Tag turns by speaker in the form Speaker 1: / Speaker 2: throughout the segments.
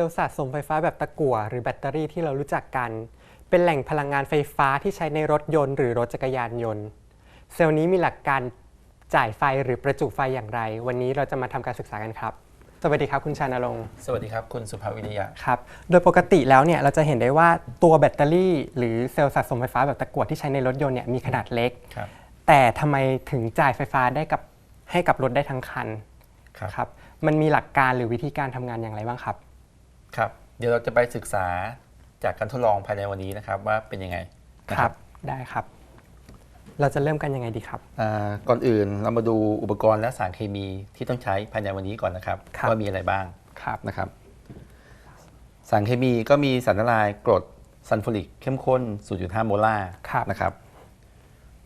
Speaker 1: ลล์สะสมไฟฟ้าแบบตะกั่วหรือแบตเตอรี่ที่เรารู้จักกัน เป็นแหล่งพลังงานไฟฟ้าที่ใช้ในรถยนต์หรือรถจักรยานยนต์ เซลล์นี้มีหลักการจ่ายไฟหรือประจุไฟอย่างไร วันนี้เราจะมาทำการศึกษากันครับ สวัสดีครับคุณชานรงค์
Speaker 2: สวัสดีครับคุณสุภาพวิริยะ
Speaker 1: ครับ โดยปกติแล้วเนี่ยเราจะเห็นได้ว่าตัวแบตเตอรี่ หรือเซลล์สะสมไฟฟ้าแบบตะกั่วที่ใช้ในรถยนต์เนี่ยมีขนาดเล็ก
Speaker 2: ครับ
Speaker 1: แต่ทำไมถึงจ่ายไฟฟ้าได้กับให้กับรถได้ทั้งคัน
Speaker 2: ครับ
Speaker 1: ครับมันมีหลักการหรือวิธีการทำงานอย่างไรบ้างครับ
Speaker 2: ครับเดี๋ยวเราจะไปศึกษาจากการทดลองภายในวันนี้นะครับว่าเป็นยังไงนะ
Speaker 1: ครับได้ครับ เราจะเริ่มกันยังไงดีครับ
Speaker 2: อ่าก่อนอื่นเรามาดูอุปกรณ์และสารเคมีที่ต้องใช้ภายในวันนี้ก่อนนะครับ
Speaker 1: ครับ
Speaker 2: ว่ามีอะไรบ้าง
Speaker 1: ครับ
Speaker 2: นะครับ สารเคมีก็มีสารละลายกรดซัลฟูริกเข้มข้น 0.5 โมลาร์
Speaker 1: ครับ
Speaker 2: นะครับ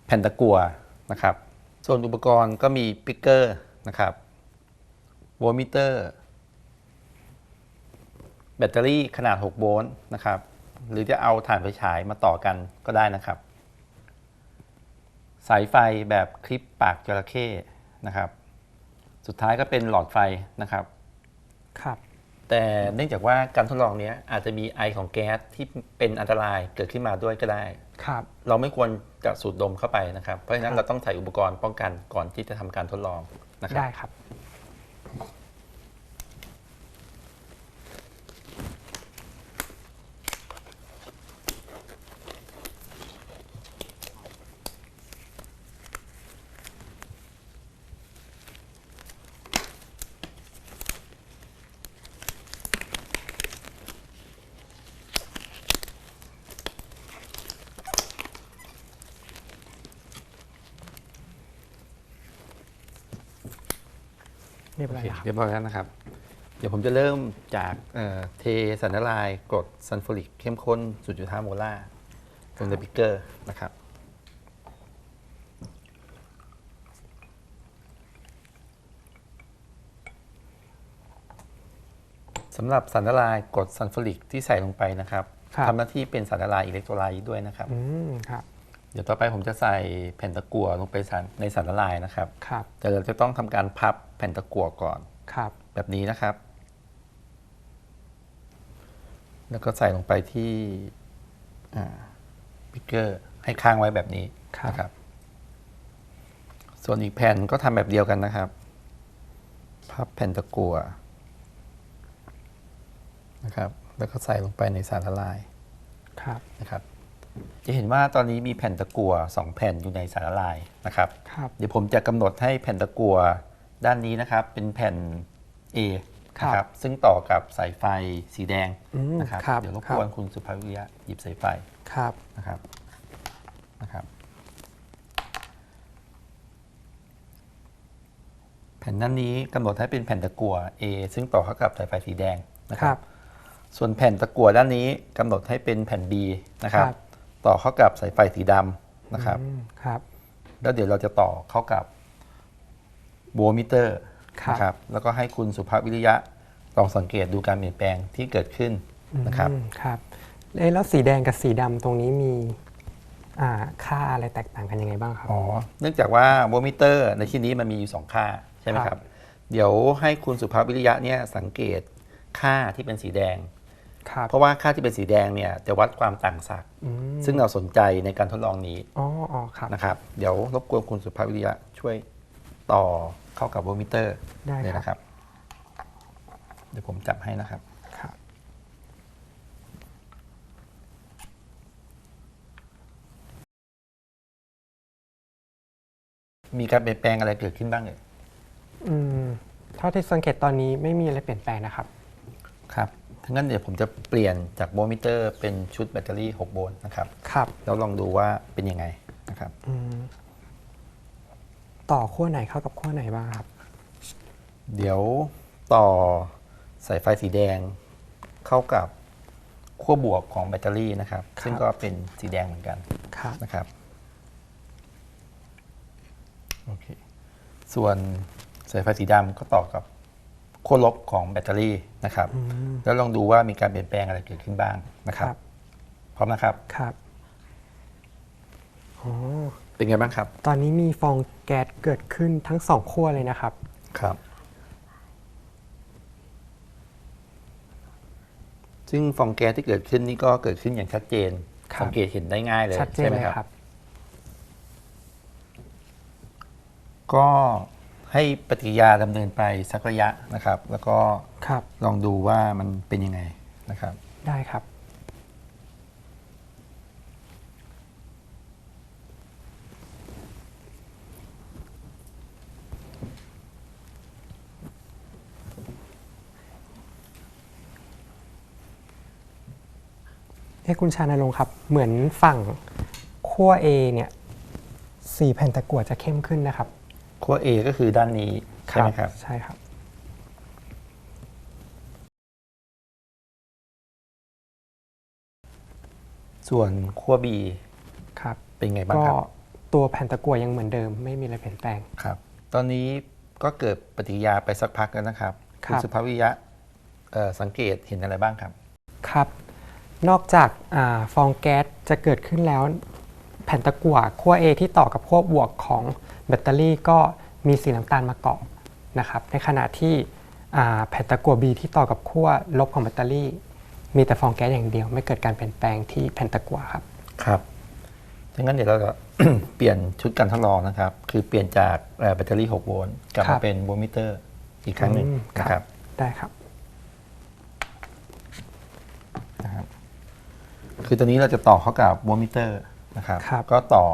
Speaker 2: แผ่นตะกั่วนะครับ ส่วนอุปกรณ์ก็มีปิกเกอร์นะครับโวลต์มิเตอร์ แบตเตอรี่ขนาด 6 โวลต์นะครับ หรือจะเอาถ่านไฟฉายมาต่อกันก็ได้นะครับ สายไฟแบบคลิปปากจระเข้นะครับ สุดท้ายก็เป็นหลอดไฟนะครับ
Speaker 1: ครับ
Speaker 2: แต่เนื่องจากว่าการทดลองเนี้ยอาจจะมีไอของแก๊สที่เป็นอันตรายเกิดขึ้นมาด้วยก็ได้
Speaker 1: ครับ
Speaker 2: เราไม่ควรจะสูดดมเข้าไปนะครับ เพราะฉะนั้
Speaker 1: ครั
Speaker 2: น
Speaker 1: บ
Speaker 2: เราต้องใส่อุปกรณ์ป้องกันก่อนที่จะทำการทดลองนะครับ
Speaker 1: ได้ครับ รียบร้
Speaker 2: โอ
Speaker 1: อย
Speaker 2: เค
Speaker 1: แล้วครับ
Speaker 2: เรียบร้อยแล้วนะครับ เดี๋ยวผมจะเริ่มจากเอ่อเทสารละลายกรดซัลฟูริกเข้มข้น0.5โมลาร์ลงในบิกเกอร์นะครับสำหรับสารละลายกรดซัลฟูริกที่ใส่ลงไปนะครับ
Speaker 1: ครับ
Speaker 2: ทำหน้าที่เป็นสารละลายอิเล็กโทรไลต์ด้วยนะครับ
Speaker 1: อืมครับ
Speaker 2: เดี๋ยวต่อไปผมจะใส่แผ่นตะกั่วลงไปสารในสารละลายนะครับ
Speaker 1: ครับ
Speaker 2: แต่เราจะต้องทำการพับ แผ่นตะกั่วก่อน
Speaker 1: ครับ
Speaker 2: แบบนี้นะครับ แล้วก็ใส่ลงไปที่บิ๊กเกอร์ให้ค้างไว้แบบนี้
Speaker 1: ครับ
Speaker 2: นะครับ ส่วนอีกแผ่นก็ทำแบบเดียวกันนะครับ พับแผ่นตะกั่วนะครับ แล้วก็ใส่ลงไปในสารละลาย
Speaker 1: ครับ
Speaker 2: นะครับ จะเห็นว่าตอนนี้มีแผ่นตะกั่วสองแผ่นอยู่ในสารละลายนะครับ
Speaker 1: ครับ
Speaker 2: เดี๋ยวผมจะกำหนดให้แผ่นตะกั่ว ด้านนี้นะครับเป็นแผ่น A
Speaker 1: ครับ
Speaker 2: นะครับซึ่งต่อกับสายไฟสีแดง
Speaker 1: อืม
Speaker 2: นะครับ
Speaker 1: ครับ
Speaker 2: เดี๋ยวรบ
Speaker 1: ครั
Speaker 2: ก
Speaker 1: บ
Speaker 2: วนคุณสุภาพวิริยะหยิบสายไฟ
Speaker 1: ครับ
Speaker 2: นะครับนะครับแผ่นด้านนี้กำหนดให้เป็นแผ่นตะกั่ว A ซึ่งต่อเข้ากับสายไฟสีแดงนะ
Speaker 1: ค
Speaker 2: ค
Speaker 1: รั
Speaker 2: รับบส่วนแผ่นตะกั่วด้านนี้กำหนดให้เป็นแผ่น B นะครับ
Speaker 1: ครับ
Speaker 2: ต่อเข้ากับสายไฟสีดำนะครับ
Speaker 1: อืมครับ
Speaker 2: แล้วเดี๋ยวเราจะต่อเข้ากับ โวลต์มิเตอร์
Speaker 1: ครับ
Speaker 2: นะครับแล้วก็ให้คุณสุภาพวิริยะลองสังเกตดูการเปลี่ยนแปลงที่เกิดขึ้นนะครับ
Speaker 1: อืมครับเอ๊ะแล้วสีแดงกับสีดำตรงนี้มีอ่าค่าอะไรแตกต่างกันยังไงบ้างครับ
Speaker 2: อ๋อเนื่องจากว่าโวลต์มิเตอร์ในที่นี้มันมีอยู่ 2 ค่าใช่ไหม
Speaker 1: ค
Speaker 2: ค
Speaker 1: รั
Speaker 2: รับบเดี๋ยวให้คุณสุภาพวิริยะเนี่ยสังเกตค่าที่เป็นสีแดง
Speaker 1: ครับ
Speaker 2: เพราะว่าค่าที่เป็นสีแดงเนี่ยจะวัดความต่างศักย์
Speaker 1: อืม
Speaker 2: ซึ่งเราสนใจในการทดลองนี้
Speaker 1: อ๋ออ๋อครับ
Speaker 2: นะครับ เดี๋ยวรบกวนคุณสุภาพวิริยะช่วยต่อ เข้ากับโวลต์มิเตอร์
Speaker 1: ได้
Speaker 2: เลย
Speaker 1: ครับ
Speaker 2: นะครับ เดี๋ยวผมจับให้นะครับ
Speaker 1: ครับ
Speaker 2: มีการเปลี่ยนแปลงอะไรเกิดขึ้นบ้างเลย
Speaker 1: อืมเท่าที่สังเกตตอนนี้ไม่มีอะไรเปลี่ยนแปลงนะครับ
Speaker 2: ครับทั้างนั้นเดี๋ยวผมจะเปลี่ยนจากโวลต์มิเตอร์เป็นชุดแบตเตอรี่ 6 โวลต์นะครับ
Speaker 1: ครับ
Speaker 2: แล้วลองดูว่าเป็นยังไงนะครับ
Speaker 1: อืม ต่อขั้วไหนเข้ากับขั้วไหนบ้างครับ
Speaker 2: เดี๋ยวต่อสายไฟสีแดงเข้ากับขั้วบวกของแบตเตอรี่นะครับ
Speaker 1: ครับ
Speaker 2: ซึ่งก็เป็นสีแดงเหมือนกัน
Speaker 1: ครับ
Speaker 2: นะครับโอเคส่วนสายไฟสีดำก็ต่อกับขั้วลบของแบตเตอรี่นะครับ
Speaker 1: อืม
Speaker 2: แล้วลองดูว่ามีการเปลี่ยนแปลงอะไรเกิดขึ้นบ้างนะค
Speaker 1: ครับรับ
Speaker 2: พร้อมนะครับ
Speaker 1: ครับอ๋อ
Speaker 2: เป็นไงบ้างครับ
Speaker 1: ตอนนี้มีฟองแก๊สเกิดขึ้นทั้งสองขั้วเลยนะครับ
Speaker 2: ครับ ซึ่งฟองแก๊สที่เกิดขึ้นนี่ก็เกิดขึ้นอย่างชัดเจน
Speaker 1: ครับ
Speaker 2: สังเกตเห็นได้ง่ายเลย
Speaker 1: ชัดเจน
Speaker 2: ใช่ไหม
Speaker 1: เลย
Speaker 2: ครับ
Speaker 1: ครับ
Speaker 2: ก็ให้ปฏิกิริยาดำเนินไปสักระยะนะครับ แล้วก็
Speaker 1: ครับ
Speaker 2: ลองดูว่ามันเป็นยังไงนะครับ
Speaker 1: ได้ครับ เอ้คุณชานรงค์ครับ เหมือนฝั่งขั้ว A เนี่ยสีแผ่นตะกั่วจะเข้มขึ้นนะครับ
Speaker 2: ขั้ว A ก็คือด้านนี้ใช่ไหมครับ
Speaker 1: ใช่ครับ
Speaker 2: ส่วนขั้ว B
Speaker 1: ครับ
Speaker 2: เป็นไงบ้าง
Speaker 1: ก็
Speaker 2: ครับ
Speaker 1: ตัวแผ่นตะกั่วยังเหมือนเดิม ไม่มีอะไรเปลี่ยนแปลง
Speaker 2: ครับ ตอนนี้ก็เกิดปฏิกิริยาไปสักพักแล้วนะครับ
Speaker 1: ครับ
Speaker 2: ณสุภาพวิริยะเอ่อสังเกตเห็นอะไรบ้างครับ
Speaker 1: ครับ นอกจากอาฟองแก๊สจะเกิดขึ้นแล้ว แผ่นตะกั่วขั้ว A ที่ต่อกับขั้วบวกของแบตเตอรี่ก็มีสีน้ำตาลมาเกาะนะครับ ในขณะที่อ่าแผ่นตะกั่ว B ที่ต่อกับขั้วลบของแบตเตอรี่ มีแต่ฟองแก๊สอย่างเดียว ไม่เกิดการเปลี่ยนแปลงที่แผ่นตะกั่วครับ
Speaker 2: ครับดังนั้นเดี๋ยวเราจะ เปลี่ยนชุดการทดลองนะครับ คือเปลี่ยนจากเอ่อแบตเตอรี่ 6 โวลต์กลับ
Speaker 1: ครั
Speaker 2: มา
Speaker 1: บ
Speaker 2: เป็นโวลต์มิเตอร์อีกครั้งหนึ่ง
Speaker 1: อืม
Speaker 2: นะครับ
Speaker 1: ได้ครับ
Speaker 2: นะครับ คือตอนนี้เราจะต่อเข้ากับโวลต์มิเตอร์นะครับ
Speaker 1: ครับ
Speaker 2: ก็ต่อ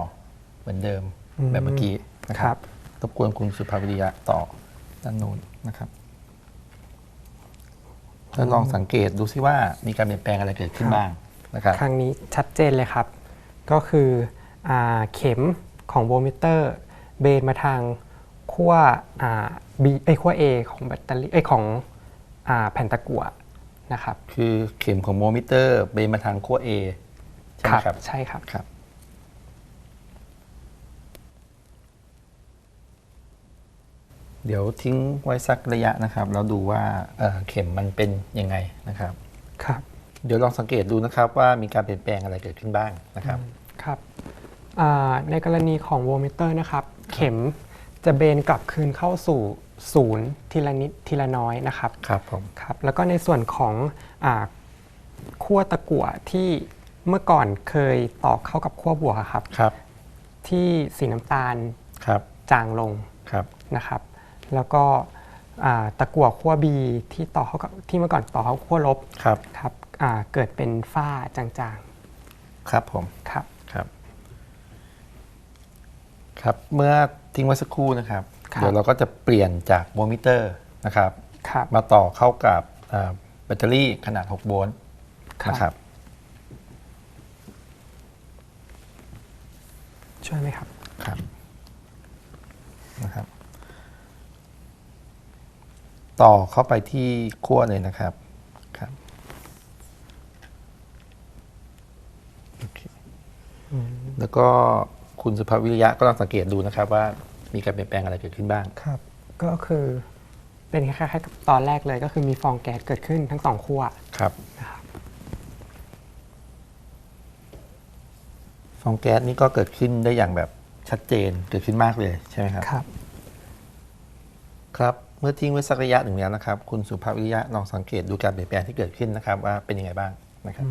Speaker 2: เหมือนเดิม
Speaker 1: อืม
Speaker 2: แบบเมื่อกี้นะค
Speaker 1: ครั
Speaker 2: รับบ รบกวนคุณสุภาพวิริยะต่อด้านนู้นนะครับแล้วลองสังเกตดูซิว่ามีการเปลี่ยนแปลงอะไรเกิดขึ้นบ้างนะครับ
Speaker 1: ครั้งนี้ชัดเจนเลยครับ ก็คืออาเข็มของโวลต์มิเตอร์เบนมาทางขั้วอ่า B ไอยขั้ว A ของแบตเตอรี่ไอยของอ่าแผ่นตะกั่ว นะครับ
Speaker 2: คือเข็มของโวลต์มิเตอร์เบนมาทางขั้ว A ใช่ไหมครับ
Speaker 1: ใช่ครับ
Speaker 2: ครับ เดี๋ยวทิ้งไว้สักระยะนะครับ แล้วดูว่าเอ่อเข็มมันเป็นยังไงนะครับ
Speaker 1: ครับ
Speaker 2: เดี๋ยวลองสังเกตดูนะครับว่ามีการเปลี่ยนแปลงอะไรเกิดขึ้นบ้างนะครับ
Speaker 1: ครับอ่าในกรณีของโวลต์มิเตอร์นะครับ เข็มจะเบนกลับคืนเข้าสู่ ศูนย์ทีละนิดทีละน้อยนะครับ
Speaker 2: ครับผม
Speaker 1: ครับแล้วก็ในส่วนของอาขั้วตะกั่วที่เมื่อก่อนเคยต่อเข้ากับขั้วบวกอะครับ
Speaker 2: ครับ
Speaker 1: ที่สีน้ำตาล
Speaker 2: ครับ
Speaker 1: จางลง
Speaker 2: ครับ
Speaker 1: นะครับ แล้วก็อ่าตะกั่วขั้ว B ที่ต่อเข้ากับที่เมื่อก่อนต่อเข้าขั้วลบ
Speaker 2: ครับ
Speaker 1: ครับอ่าเกิดเป็นฝ้าจาง
Speaker 2: ครับผม
Speaker 1: ๆครับ
Speaker 2: ครับ ครับ เมื่อทิ้งไว้สักครู่นะครับ
Speaker 1: ครับ
Speaker 2: เดี๋ยวเราก็จะเปลี่ยนจากโวลต์มิเตอร์นะครับ
Speaker 1: ครับ
Speaker 2: มาต่อเข้ากับอ่าแบตเตอรี่ขนาด 6 โวลต์นะครับ
Speaker 1: ช่วยไหมครับ
Speaker 2: ครับนะครับ ต่อเข้าไปที่ขั้วเลยนะครับครับโอเคแล้วก็คุณสุภาพวิริยะก็ลองสังเกตดูนะครับว่า มีการเปลี่ยนแปลงอะไรเกิดขึ้นบ้าง
Speaker 1: ครับ ก็คือเป็นคล้ายๆกับตอนแรกเลยก็คือมีฟองแก๊สเกิดขึ้นทั้งสองขั้ว
Speaker 2: ครับ
Speaker 1: นะครับ
Speaker 2: ฟองแก๊สนี่ก็เกิดขึ้นได้อย่างแบบชัดเจนเกิดขึ้นมากเลยใช่ไหมครับ
Speaker 1: ครับ
Speaker 2: ครับ เมื่อทิ้งไว้สักระยะหนึ่งแล้วนะครับ คุณสุภาพวิริยะลองสังเกตดูการเปลี่ยนแปลงที่เกิดขึ้นนะครับ ว่าเป็นยังไงบ้างนะครับ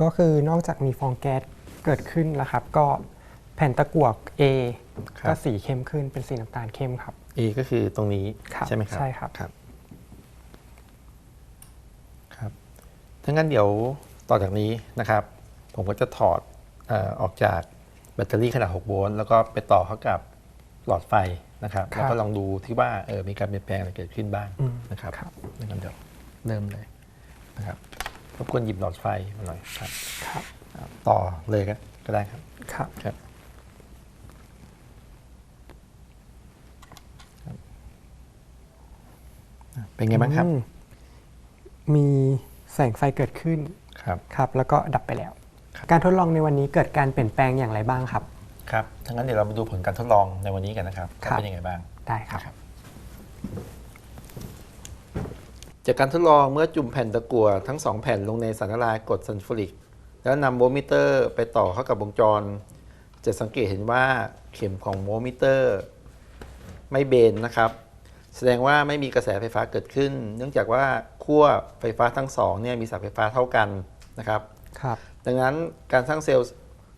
Speaker 1: ก็คือนอกจากมีฟองแก๊สเกิดขึ้นแล้วครับ ก็แผ่นตะกั่ว A
Speaker 2: ครับ
Speaker 1: ก็สีเข้มขึ้นเป็นสีน้ำตาลเข้มครับ
Speaker 2: A ก็คือตรงนี้
Speaker 1: ครับ
Speaker 2: ใช่ไหมครับ
Speaker 1: ใช่ครับ
Speaker 2: ครับ ครับถ้างั้นเดี๋ยวต่อจากนี้นะครับ ผมก็จะถอดเออออกจากแบตเตอรี่ขนาด 6 โวลต์แล้วก็ไปต่อเข้ากับหลอดไฟนะครับ
Speaker 1: ครับ
Speaker 2: แล้วก็ลองดูที่ว่าเออมีการเปลี่ยนแปลงอะไรเกิดขึ้นบ้าง
Speaker 1: อืม
Speaker 2: นะครับ
Speaker 1: ครับ
Speaker 2: ดังนั้นเดี๋ยวเริ่มเลยนะครับรบกวนหยิบหลอดไฟมาหน่อยครับ
Speaker 1: ครับ
Speaker 2: อ่าต่อเลยก็ก็ได้ครับ
Speaker 1: ครับ
Speaker 2: ครับครับอะ เป็นไงบ้างครับ
Speaker 1: อืมมีแสงไฟเกิดขึ้น
Speaker 2: ครับ
Speaker 1: ครับ แล้วก็ดับไปแล้ว การทดลองในวันนี้เกิดการเปลี่ยนแปลงอย่างไรบ้างครับ
Speaker 2: ครับทั้างนั้นเดี๋ยวเรามาดูผลการทดลองในวันนี้กันนะครับ
Speaker 1: ครับ
Speaker 2: ว่าเป็นยังไงบ้าง
Speaker 1: ได้ครับ
Speaker 2: นะครับจากการทดลองเมื่อจุ่มแผ่นตะกั่วทั้งสองแผ่นลงในสารละลายกรดซัลฟูริก แล้วนำโวลต์มิเตอร์ไปต่อเข้ากับวงจร จะสังเกตเห็นว่าเข็มของโวลต์มิเตอร์ ไม่เบนนะครับ แสดงว่าไม่มีกระแสไฟฟ้าเกิดขึ้น เนื่องจากว่าขั้วไฟฟ้าทั้งสองเนี่ยมีสายไฟฟ้าเท่ากันนะครับ
Speaker 1: ครับ
Speaker 2: ดังนั้นการสร้างเซลล์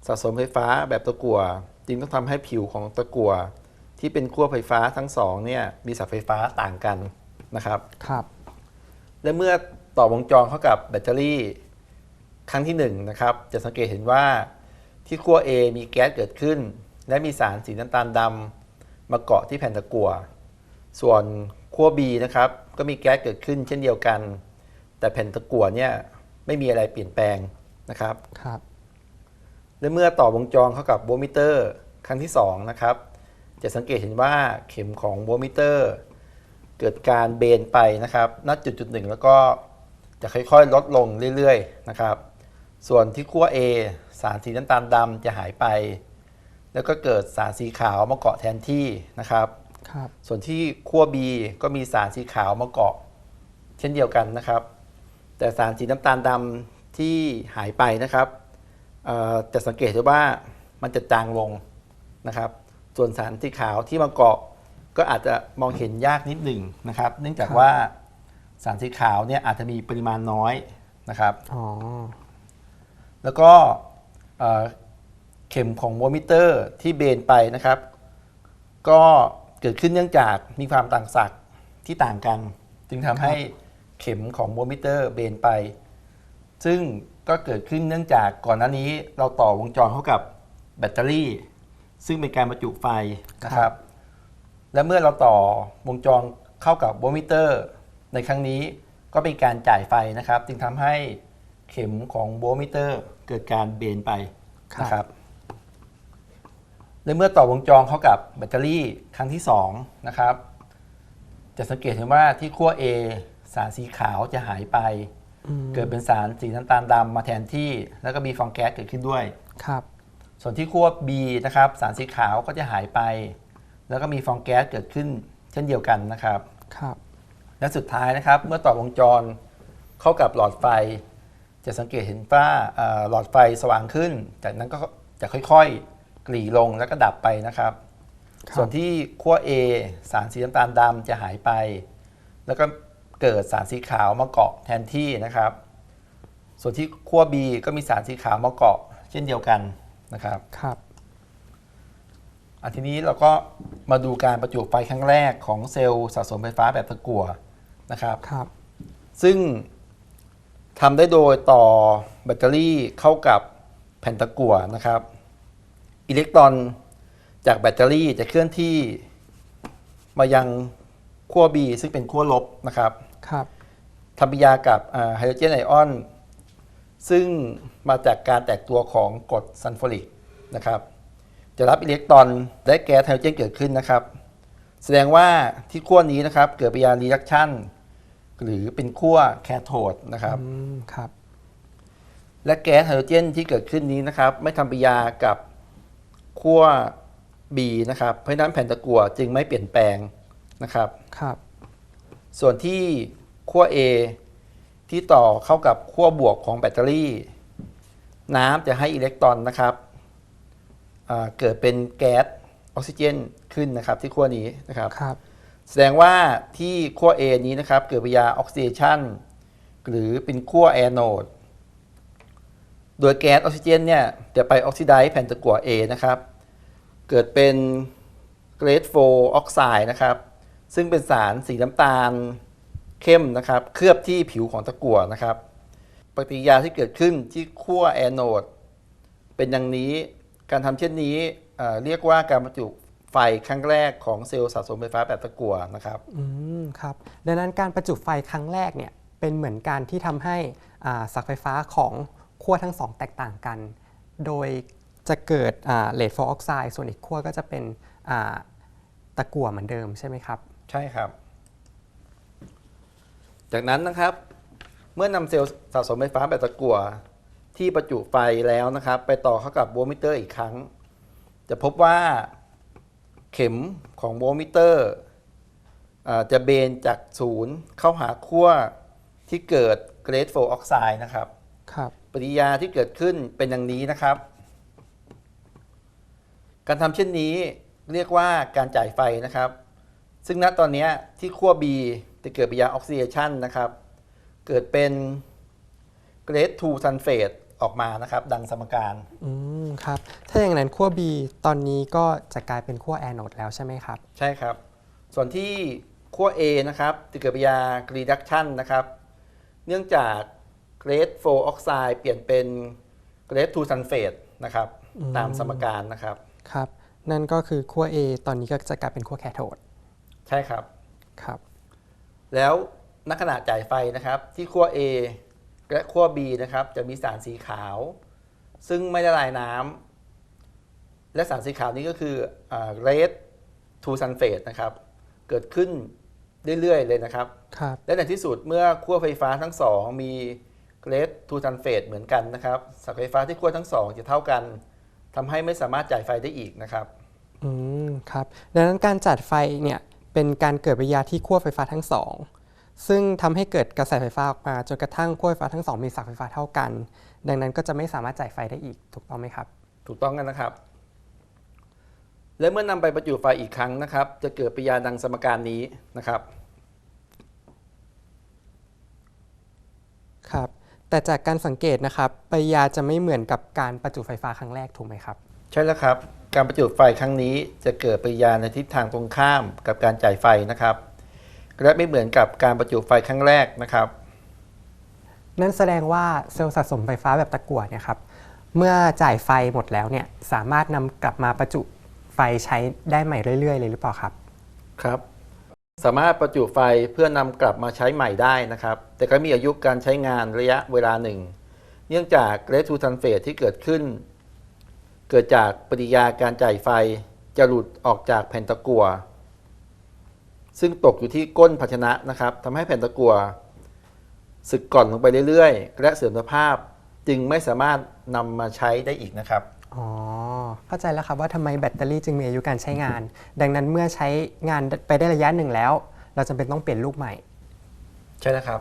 Speaker 2: สะสมไฟฟ้าแบบตะกั่วจึงต้องทำให้ผิวของตะกั่วที่เป็นขั้วไฟฟ้าทั้งสองเนี่ยมีสายไฟฟ้าต่างกันนะครับ
Speaker 1: ครับ
Speaker 2: และเมื่อต่อวงจรเข้ากับแบตเตอรี่ ครั้งที่1นงนะครับจะสังเกตเห็นว่าที่ขั้ว A มีแก๊สเกิดขึ้น และมีสารสีน้ำตาลดำมาเกาะที่แผ่นตะกั่ว ส่วนขั้ว B นะครับ ก็มีแก๊สเกิดขึ้นเช่นเดียวกัน แต่แผ่นตะกั่วเนี่ยไม่มีอะไรเปลี่ยนแปลงนะครับ
Speaker 1: ครับ
Speaker 2: และเมื่อต่อวงจรเข้ากับโวลต์มิเตอร์ครั้งที่ 2 นะครับ จะสังเกตเห็นว่าเข็มของโวลต์มิเตอร์ เกิดการเบนไปนะครับณจุดจุดหนึ่งแล้วก็จะค่อยๆ ลดลงเรื่อยๆนะครับ ส่วนที่ขั้ว A สารสีน้ำตาลดำจะหายไป แล้วก็เกิดสารสีขาวมาเกาะแทนที่นะครับ
Speaker 1: ครับ
Speaker 2: ส่วนที่ขั้ว B ก็มีสารสีขาวมาเกาะ เช่นเดียวกันนะครับ แต่สารสีน้ำตาลดำที่หายไปนะครับเอ่อจะสังเกตได้ว่ามันจะจางลงนะครับ ส่วนสารสีขาวที่มาเกาะก็อาจจะมองเห็นยากนิดหนึ่งนะครับ เนื่องจากว่าสารสีขาวเนี่ยอาจจะมีปริมาณน้อยนะครับ
Speaker 1: อ๋อ
Speaker 2: แล้วก็เอ่อเข็มของโวลต์มิเตอร์ที่เบนไปนะครับ ก็ เกิดขึ้นเนื่องจากมีความต่างศักย์ที่ต่างกัน จึงทำให้เข็มของโวลต์มิเตอร์เบนไป ซึ่งก็เกิดขึ้นเนื่องจากก่อนหน้านี้เราต่อวงจรเข้ากับแบตเตอรี่ ซึ่งเป็นการบรรจุไฟนะครับ และเมื่อเราต่อวงจรเข้ากับโวลต์มิเตอร์ ในครั้งนี้ก็เป็นการจ่ายไฟนะครับ จึงทำให้เข็มของโวลต์มิเตอร์ เกิดการเบนไปนะครับ และเมื่อต่อวงจรเข้ากับแบตเตอรี่ครั้งที่2นะครับจะสังเกตเห็นว่าที่ขั้ว A สารสีขาวจะหายไป เกิดเป็นสารสีน้ำตาลดำมาแทนที่ แล้วก็มีฟองแก๊สเกิดขึ้นด้วย
Speaker 1: ครับ
Speaker 2: ส่วนที่ขั้ว B นะครับ สารสีขาวก็จะหายไป แล้วก็มีฟองแก๊สเกิดขึ้น เช่นเดียวกันนะครับ
Speaker 1: ครับ
Speaker 2: และสุดท้ายนะครับ เมื่อต่อวงจรเข้ากับหลอดไฟ จะสังเกตเห็นว่าเอ่อหลอดไฟสว่างขึ้น จากนั้นก็จะค่อยๆ กลี่ลงแล้วก็ดับไปนะครับ
Speaker 1: ครับ
Speaker 2: ส่วนที่ขั้ว A สารสีน้ำตาลดำจะหายไป แล้วก็เกิดสารสีขาวมาเกาะแทนที่นะครับ ส่วนที่ขั้ว B ก็มีสารสีขาวมาเกาะ เช่นเดียวกันนะครับ
Speaker 1: ครับ
Speaker 2: อันทีนี้เราก็มาดูการประจุไฟครั้งแรกของเซลล์สะสมไฟฟ้าแบบตะกั่วนะครับ
Speaker 1: ครับ
Speaker 2: ซึ่งทำได้โดยต่อแบตเตอรี่เข้ากับแผ่นตะกั่วนะครับ อิเล็กตรอนจากแบตเตอรี่จะเคลื่อนที่มายังขั้ว B ซึ่งเป็นขั้วลบนะครับ
Speaker 1: ครับ
Speaker 2: ทำปฏิกิริยากับไฮโดรเจนไอออน ซึ่งมาจากการแตกตัวของกรดซัลฟูริกนะครับ จะรับอิเล็กตรอนและแก๊สไฮโดรเจนเกิดขึ้นนะครับ แสดงว่าที่ขั้วนี้นะครับ เกิดปฏิกิริยารีดักชันหรือเป็นขั้วแคโทดนะครับ
Speaker 1: อืมครับ
Speaker 2: และแก๊สไฮโดรเจนที่เกิดขึ้นนี้นะครับ ไม่ทำปฏิกิริยากับ ขั้ว B นะครับเพราะฉะนั้นแผ่นตะกั่วจึงไม่เปลี่ยนแปลงนะครับ
Speaker 1: ครับ
Speaker 2: ส่วนที่ขั้ว A ที่ต่อเข้ากับขั้วบวกของแบตเตอรี่ น้ำจะให้อิเล็กตรอนนะครับอ่าเกิดเป็นแก๊สออกซิเจนขึ้นนะครับที่ขั้วนี้นะครับ
Speaker 1: ครับ
Speaker 2: แสดงว่าที่ขั้ว A นี้นะครับเกิดปฏิกิริยาออกซิเดชันหรือเป็นขั้วแอนโดด โดยแก๊สออกซิเจนเนี่ยจะไปออกซิไดซ์แผ่นตะกั่ว A นะครับ เกิดเป็นเกรดโฟออกไซด์นะครับ ซึ่งเป็นสารสีน้ำตาลเข้มนะครับ เคลือบที่ผิวของตะกั่วนะครับ ปฏิกิริยาที่เกิดขึ้นที่ขั้วแอนโดดเป็นดังนี้การทำเช่นนี้เเรียกว่าการบรรจุไฟครั้งแรกของเซลล์สะสมไฟฟ้าแบบตะกั่วนะครับ
Speaker 1: อืมครับ ดังนั้นการประจุไฟครั้งแรกเนี่ยเป็นเหมือนการที่ทำให้สักไฟฟ้าของ ขั้วทั้งสองแตกต่างกัน โดยจะเกิดเลดฟอร์ออกไซด์ส่วนอีกขั้วก็จะเป็นอ่าตะกั่วเหมือนเดิมใช่ไหมครับ
Speaker 2: ใช่ครับ จากนั้นนะครับ เมื่อนำเซลล์สะสมไฟฟ้าแบบตะกั่วที่ประจุไฟแล้วนะครับ ไปต่อเข้ากับโวลต์มิเตอร์อีกครั้ง จะพบว่าเข็มของโวลต์มิเตอร์อ่าจะเบนจากศูนย์เข้าหาขั้วที่เกิดเกรดโฟออกไซด์นะครับ
Speaker 1: ครับ
Speaker 2: ปฏิกิริยาที่เกิดขึ้นเป็นอย่างนี้นะครับ การทำเช่นนี้เรียกว่าการจ่ายไฟนะครับ ซึ่งณตอนเนี้ยที่ขั้ว B จะเกิดปฏิกิริยาออกซิเดชันนะครับ เกิดเป็นเกรด2ซัลเฟตออกมานะครับ ดังสมการ
Speaker 1: อืมครับ ถ้าอย่างนั้นขั้ว B ตอนนี้ก็จะกลายเป็นขั้วแอนโดแล้วใช่ไหมครับ
Speaker 2: ใช่ครับ ส่วนที่ขั้ว A นะครับจะเกิดปฏิกิริยา reduction นะครับ เนื่องจาก เกรด4ออกไซด์เปลี่ยนเป็นเกรด2ซัลเฟตนะครับ
Speaker 1: อืม
Speaker 2: ตามสมการนะครับ
Speaker 1: ครับ นั่นก็คือขั้ว A ตอนนี้ก็จะกลายเป็นขั้วแคโทด
Speaker 2: ใช่ครับ
Speaker 1: ครับ
Speaker 2: แล้วนักขณะจ่ายไฟนะครับ ที่ขั้ว A และขั้ว B นะครับจะมีสารสีขาว ซึ่งไม่ละลายน้ำและสารสีขาวนี้ก็คือเรดทูซันเฟตนะครับ เกิดขึ้นเรื่อยๆเลยนะครับ
Speaker 1: ครับ
Speaker 2: และในที่สุดเมื่อขั้วไฟฟ้าทั้งสองมี เกรดทูซันเฟตเหมือนกันนะครับสักไฟฟ้าที่ขั้วทั้งสองจะเท่ากันทำให้ไม่สามารถจ่ายไฟได้อีกนะครับ
Speaker 1: อืมครับดังนั้นการจัดไฟเนี่ยเป็นการเกิดปฏิกิริยาที่ขั้วไฟฟ้าทั้งสองซึ่งทำให้เกิดกระแสไฟฟ้าออกมาจนกระทั่งขั้วไฟฟ้าทั้งสองมีศักย์ไฟฟ้าเท่ากัน ดังนั้นก็จะไม่สามารถจ่ายไฟได้อีกถูกต้องไหมครับ
Speaker 2: ถูกต้องกันนะครับ และเมื่อนำไปประจุไฟอีกครั้งนะครับ จะเกิดปฏิกิริยาดังสมการนี้นะครับ
Speaker 1: ครับ แต่จากการสังเกตนะครับปฏิกิริยาจะไม่เหมือนกับการประจุไฟฟ้าครั้งแรกถูกไหมครับ
Speaker 2: ใช่แล้วครับ การประจุไฟครั้งนี้จะเกิดปฏิกิริยาในทิศทางตรงข้ามกับการจ่ายไฟนะครับ และไม่เหมือนกับการประจุไฟครั้งแรกนะครับ
Speaker 1: นั่นแสดงว่าเซลล์สะสมไฟฟ้าแบบตะกั่วเนี่ยครับเมื่อจ่ายไฟหมดแล้วเนี่ยสามารถนำกลับมาประจุไฟใช้ได้ใหม่เรื่อยๆ เลยหรือเปล่าครับ
Speaker 2: ครับ สามารถประจุไฟเพื่อนำกลับมาใช้ใหม่ได้นะครับ แต่ก็มีอายุการใช้งานระยะเวลาหนึ่ง เนื่องจากเรทูซันเฟตที่เกิดขึ้น เกิดจากปฏิกิริยาการจ่ายไฟจะหลุดออกจากแผ่นตะกั่วซึ่งตกอยู่ที่ก้นภาชนะนะครับทำให้แผ่นตะกั่วสึกก่อนลงไปเรื่อยๆ และเสื่อมสภาพจึงไม่สามารถนำมาใช้ได้อีกนะครับ
Speaker 1: อ๋อ เข้าใจแล้วครับว่าทำไมแบตเตอรี่จึงมีอายุการใช้งาน ดังนั้นเมื่อใช้งานไปได้ระยะหนึ่งแล้ว เราจำเป็นต้องเปลี่ยนลูกใหม่
Speaker 2: ใช่แล้วครับ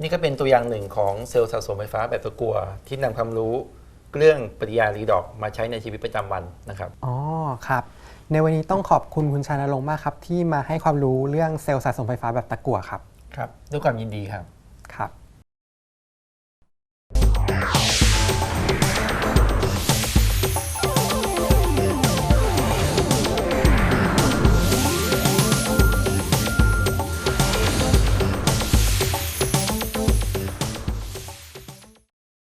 Speaker 2: นี่ก็เป็นตัวอย่างหนึ่งของเซลล์สะสมไฟฟ้าแบบตะกั่วที่นำความรู้เรื่องปฏิกิริยารีดอกมาใช้ในชีวิตประจำวันนะครับ
Speaker 1: อ๋อ ครับ ในวันนี้ต้องขอบคุณคุณชานรงค์มากครับ ที่มาให้ความรู้เรื่องเซลล์สะสมไฟฟ้าแบบตะกั่วครับ
Speaker 2: ครับ ด้วยความยินดีครับ
Speaker 1: ครับ